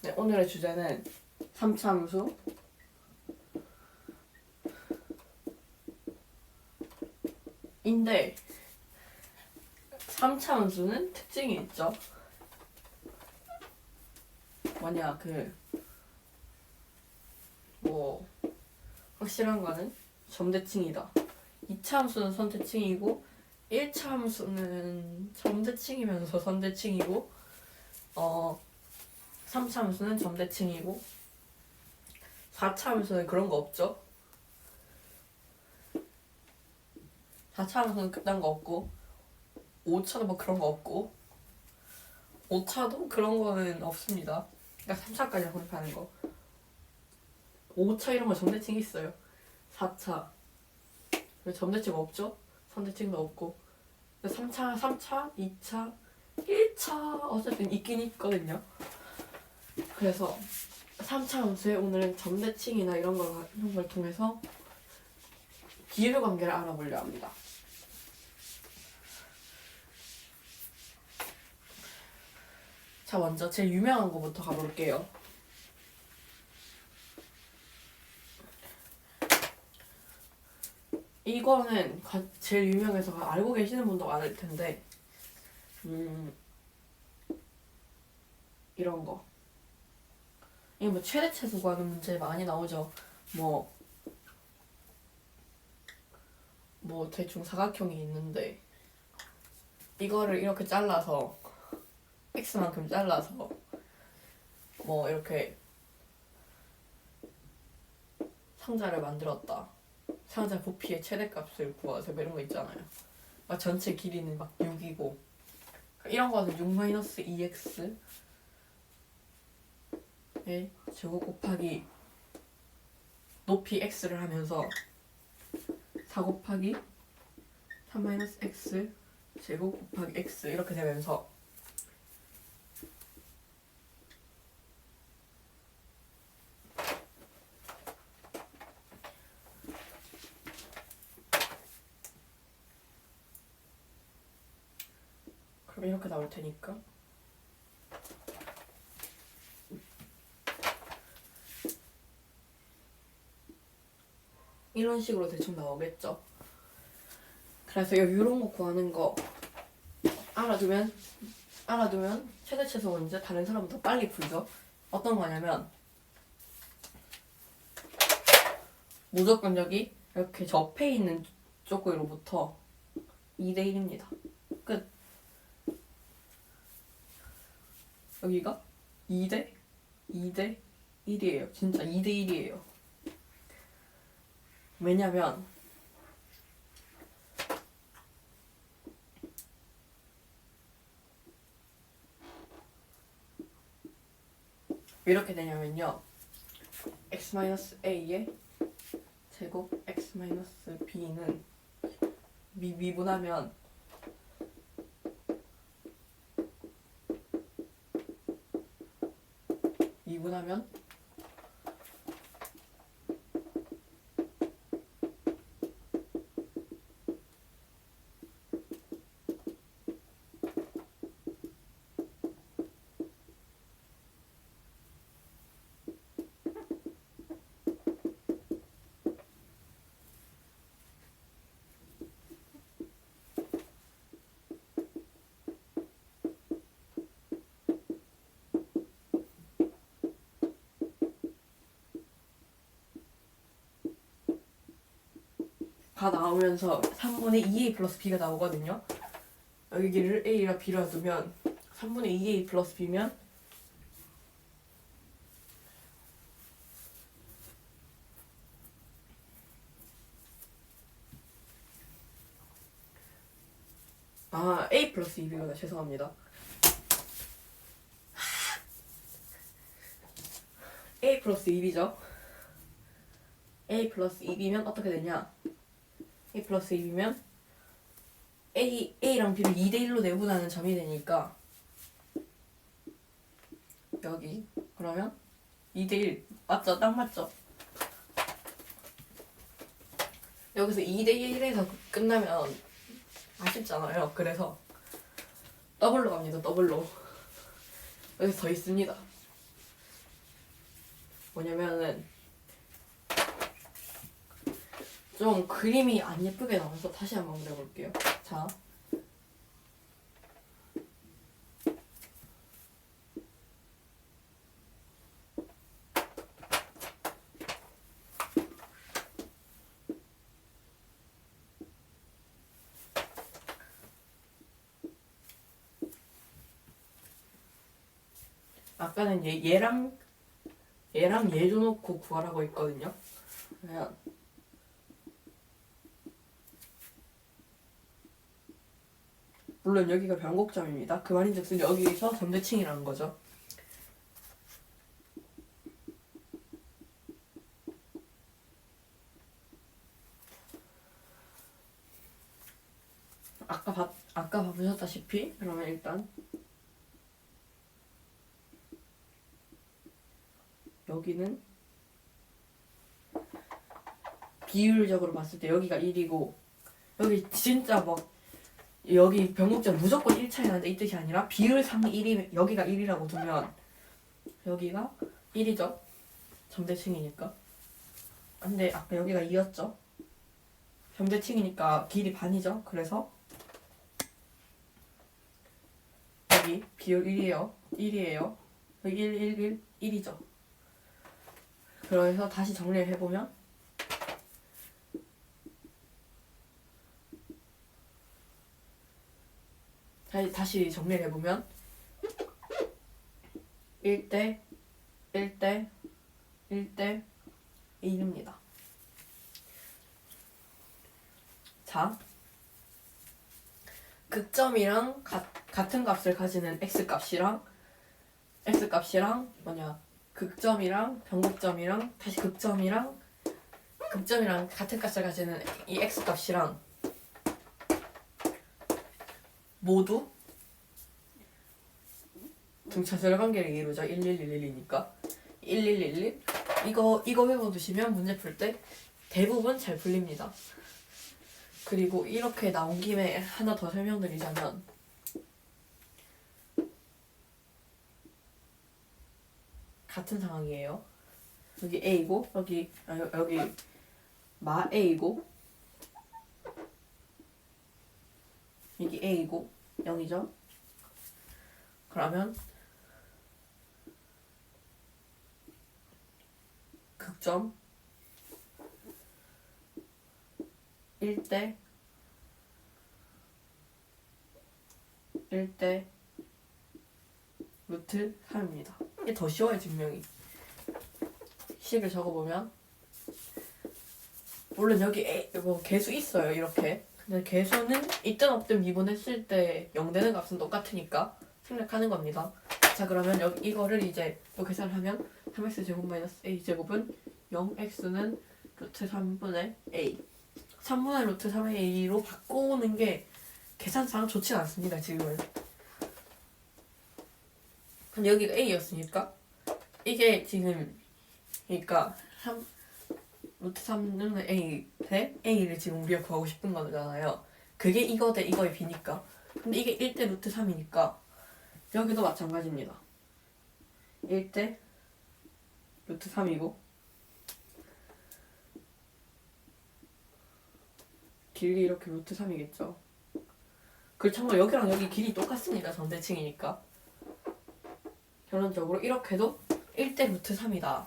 네, 오늘의 주제는 삼참수. 인데 삼참수는 특징이 있죠. 뭐냐 그뭐 확실한 거는 점대칭이다. 2차 함수는 선대칭이고 1차 함수는 점대칭이면서 선대칭이고 어 3차 함수는 점대칭이고 4차 함수는 그런 거 없죠. 4차 함수는 그딴 거 없고 5차도 뭐 그런 거 없고 5차도 그런 거는 없습니다. 그러니까 3차까지 혼합하는 거. 5차 이런 거 점대칭 있어요. 4차. 점대칭 없죠? 선대칭도 없고. 3차, 3차, 2차, 1차 어쨌든 있긴 있거든요. 그래서 3차 함수에 오늘은 점대칭이나 이런 걸, 이런 걸 통해서 비율 관계를 알아보려 합니다. 자, 먼저 제일 유명한 거부터 가볼게요. 이거는 가- 제일 유명해서 알고 계시는 분도 많을 텐데, 음, 이런 거. 이게 뭐 최대치수 구하는 문제 많이 나오죠. 뭐, 뭐 대충 사각형이 있는데, 이거를 이렇게 잘라서, x만큼 잘라서, 뭐 이렇게 상자를 만들었다. 상자 부피의 최대값을 구하세요. 뭐 이런 거 있잖아요. 막 전체 길이는 막 6이고 이런 거는 6-2x 의 제곱 곱하기 높이 x를 하면서 4 곱하기 3-x 제곱 곱하기 x 이렇게 되면서 그럼 이렇게 나올 테니까 이런 식으로 대충 나오겠죠. 그래서 이런 거 구하는 거 알아두면 알아두면 최대 최소 문제 다른 사람보다 빨리 풀죠. 어떤 거냐면 무조건적이 이렇게 접해 있는 쪽으로부터 2대 1입니다. 끝. 여기가 2대 2대 1이에요. 진짜 2대 1이에요. 왜냐면 왜 이렇게 되냐면요. x-a의 제곱 x-b는 미, 미분하면 미분하면 가 나오면서 3분의 2a 플러스 b가 나오거든요. 여기를 a랑 b라 두면 3분의 2a 플러스 b면 아 a 플러스 2b구나 죄송합니다. a 플러스 2b죠. a 플러스 2b면 어떻게 되냐? A 플러스 2이면 a, a랑 b를 2대 1로 내분하는 점이 되니까 여기 그러면 2대 1 맞죠? 딱 맞죠? 여기서 2대 1에서 끝나면 아쉽잖아요. 그래서 더블로 갑니다. 더블로 여기서 더 있습니다. 뭐냐면은 좀 그림이 안 예쁘게 나와서 다시 한번 그려볼게요. 자. 아까는 얘, 얘랑 얘랑 얘 줘놓고 구하라고 했거든요. 그러 물론 여기가 변곡점입니다. 그 말인즉슨 여기서 점대칭이라는 거죠. 아까 봤 아까 보셨다시피 그러면 일단 여기는 비율적으로 봤을 때 여기가 1이고 여기 진짜 막 여기 변곡점 무조건 1차이 나는데 이 뜻이 아니라 비율 상 1이 여기가 1이라고 두면 여기가 1이죠. 점대칭이니까. 근데 아까 여기가 2였죠? 점대칭이니까 길이 반이죠? 그래서 여기 비율 1이에요. 1이에요. 여기 1, 1, 1, 1이죠. 그래서 다시 정리를 해보면 다시, 다시 정리를 해보면. 1대 1대 1대 1입니다. 자, 극점이랑 가, 같은 값을 가지는 x값이랑 x값이랑 뭐냐. 극점이랑 변곡점이랑 다시 극점이랑 극점이랑 같은 값을 가지는 이 x값이랑 모두 등차수열 관계를 이루죠. 1111이니까 1111 이거 이거 외워두시면 문제 풀 때 대부분 잘 풀립니다. 그리고 이렇게 나온 김에 하나 더 설명드리자면 같은 상황이에요. 여기 A고 여기 아, 여- 여기 마 A고 여기 A고 0이죠. 그러면 극점 1대 1대 루트 3입니다. 이게 더 쉬워요 증명이. 식을 적어보면 물론 여기 뭐 개수 있어요 이렇게. 근데 개수는 있든 없든 미분했을 때 0 되는 값은 똑같으니까 생략하는 겁니다. 자 그러면 여기 이거를 이제 또 계산을 하면 3x 제곱 마이너스 a 제곱은 0x는 루트 3분의 a 3분의 루트 3의 a로 바꾸는 게 계산상 좋진 않습니다 지금은 근데 여기가 a였으니까 이게 지금 그러니까 3 루트 3는 a 대 a를 지금 우리가 구하고 싶은 거잖아요. 그게 이거 대 이거의 b니까. 근데 이게 1 대 루트 3이니까 여기도 마찬가지입니다. 1 대 루트 3이고 길이 이렇게 루트 3이겠죠. 그 참고로 여기랑 여기 길이 똑같습니다. 전대칭이니까. 결론적으로 이렇게도 1대 루트 3이다